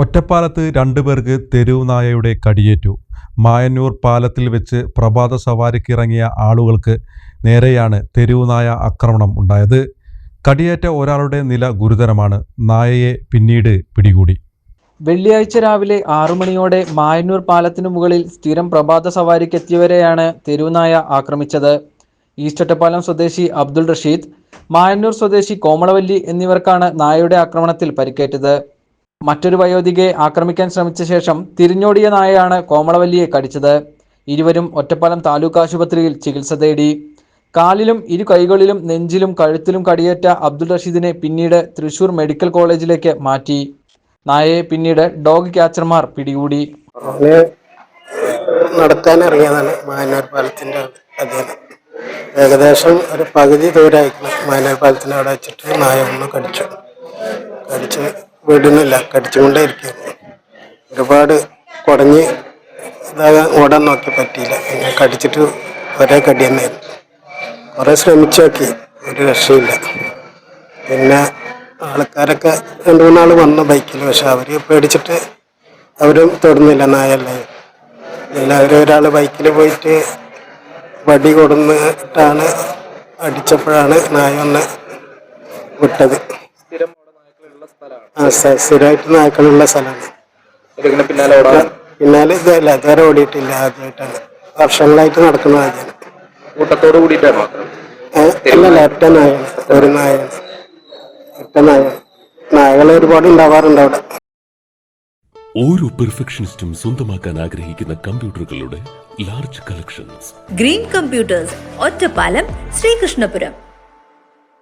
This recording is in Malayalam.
ഒറ്റപ്പാലത്ത് രണ്ടുപേർക്ക് തെരുവ് നായയുടെ കടിയേറ്റു. മായന്നൂർ പാലത്തിൽ വെച്ച് പ്രഭാത സവാരിക്കിറങ്ങിയ ആളുകൾക്ക് നേരെയാണ് തെരുവ് നായ ആക്രമണം ഉണ്ടായത്. കടിയേറ്റ ഒരാളുടെ നില ഗുരുതരമാണ്. നായയെ പിന്നീട് പിടികൂടി. വെള്ളിയാഴ്ച രാവിലെ ആറു മണിയോടെ മായന്നൂർ പാലത്തിനു മുകളിൽ സ്ഥിരം പ്രഭാത സവാരിക്കെത്തിയവരെയാണ് തെരുവുനായ ആക്രമിച്ചത്. ഈസ്റ്റൊറ്റപ്പാലം സ്വദേശി അബ്ദുൾ റഷീദ് മായന്നൂർ സ്വദേശി കോമളവല്ലി എന്നിവർക്കാണ് നായയുടെ ആക്രമണത്തിൽ പരിക്കേറ്റത്. മറ്റൊരു വയോധികയെ ആക്രമിക്കാൻ ശ്രമിച്ച ശേഷം തിരിഞ്ഞോടിയ നായയാണ് കോമളവല്ലിയെ കടിച്ചത്. ഇരുവരും ഒറ്റപ്പാലം താലൂക്ക് ആശുപത്രിയിൽ ചികിത്സ തേടി. കാലിലും ഇരു കൈകളിലും നെഞ്ചിലും കഴുത്തിലും കടിയേറ്റ അബ്ദുൾ റഷീദിനെ പിന്നീട് തൃശൂർ മെഡിക്കൽ കോളേജിലേക്ക് മാറ്റി. നായയെ പിന്നീട് ഡോഗ് ക്യാച്ചർമാർ പിടികൂടി. നടക്കാൻ മായനാർ പാലത്തിന്റെ അതിൽ ഏകദേശം ഒരു പകുതി ദൂരമായിരിക്കണം മാനൂർ പാലത്തിന്റെ അവിടെ വെച്ചിട്ട് നായ ഒന്ന് കടിച്ചു. കടിച്ച് വിടുന്നില്ല കടിച്ചുകൊണ്ടേ ഇരിക്കുന്നു ഒരുപാട് കുടഞ്ഞ് ഇതാകാൻ ഓടാൻ നോക്കി പറ്റിയില്ല. പിന്നെ കടിച്ചിട്ട് ഒരേ കടി തന്നെയായിരുന്നു. കുറേ ശ്രമിച്ചു നോക്കി ഒരു രക്ഷയില്ല. പിന്നെ ആൾക്കാരൊക്കെ രണ്ട് മൂന്നാൾ വന്ന ബൈക്കിൽ പക്ഷെ അവർ പേടിച്ചിട്ട് അവരും തൊടുന്നില്ല നായല്ലേ. എല്ലാവരും ഒരാൾ ബൈക്കിൽ പോയിട്ട് വടി കൊടുന്നിട്ടാണ് അടിച്ചപ്പോഴാണ് നായ ഒന്ന് വിട്ടത്. സ്ഥിരമായിട്ട് നായ്ക്കളുള്ള സ്ഥലമാണ്. പിന്നാലെ ഇതല്ല ഇതുവരെ ഓടിയിട്ടില്ല ആദ്യമായിട്ടാണ്. വർഷങ്ങളായിട്ട് നടക്കുന്ന ആദ്യമാണ് കൂട്ടത്തോട് കൂടിയിട്ടാണോ? അല്ലല്ല ഒറ്റ നായാണ് ഒരു നായ. ഒറ്റ നായ. നായകൾ ഒരുപാട് ഉണ്ടാവാറുണ്ട് അവിടെ. ഓരോ പെർഫെക്ഷനിസ്റ്റും സ്വന്തമാക്കാൻ ആഗ്രഹിക്കുന്ന കമ്പ്യൂട്ടറുകളുടെ large collections green computers Ottapalam Sreekrishnapuram.